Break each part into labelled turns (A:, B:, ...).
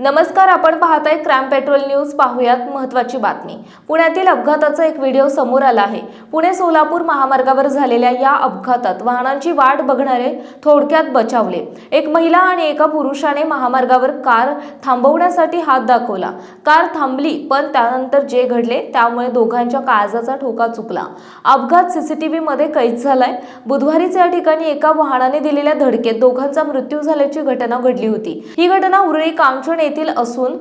A: नमस्कार आपण पाहताय क्राईम पेट्रोल न्यूज. पाहूयात महत्वाची बातमी. पुण्यातील अपघाताचा एक व्हिडिओ समोर आला आहे. पुणे सोलापूर महामार्गावर झालेल्या या अपघातात वाहनांची वाट बघणारे थोडक्यात बचावले. एक महिला आणि एका पुरुषाने महामार्गावर कार थांबवण्यासाठी हात दाखवला. कार थांबली पण त्यानंतर जे घडले त्यामुळे दोघांच्या काळजाचा ठोका चुकला. अपघात सीसीटीव्ही मध्ये कैद झालाय. बुधवारीच या ठिकाणी एका वाहनाने दिलेल्या धडकेत दोघांचा मृत्यू झाल्याची घटना घडली होती. ही घटना उरळी कांचन येथील असून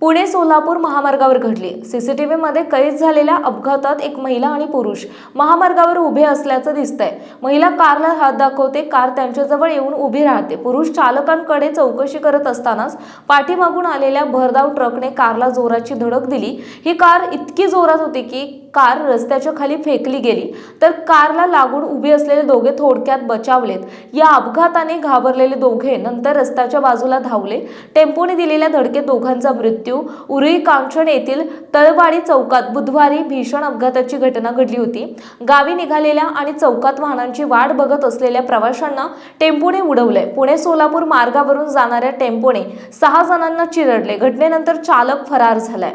A: पुणे सोलापूर महामार्गावर घडली. सीसीटीव्ही मध्ये कैद झालेल्या अपघातात एक महिला आणि पुरुष महामार्गावर उभे असल्याचं दिसतंय. महिला कारला हात दाखवते कार त्यांच्याजवळ येऊन उभी राहते. पुरुष चालकांकडे चौकशी करत असतानाच पाठीमागून आलेल्या भरधाव ट्रकने कारला जोराची धडक दिली. ही कार इतकी जोरात होती की कार रस्त्याच्या खाली फेकली गेली तर कारला लागून उभे असलेले दोघे थोडक्यात बचावलेत. या अपघाताने घाबरलेले दोघे नंतर रस्त्याच्या बाजूला धावले. टेम्पोने दिलेल्या धडकेत दोघांचा मृत्यू. उरुई कांचण येथील तळवाडी चौकात बुधवारी भीषण अपघाताची घटना घडली होती. गावी निघालेल्या आणि चौकात वाहनांची वाट बघत असलेल्या प्रवाशांना टेम्पोने उडवले. पुणे सोलापूर मार्गावरून जाणाऱ्या टेम्पोने सहा जणांना चिरडले. घटनेनंतर चालक फरार झालाय.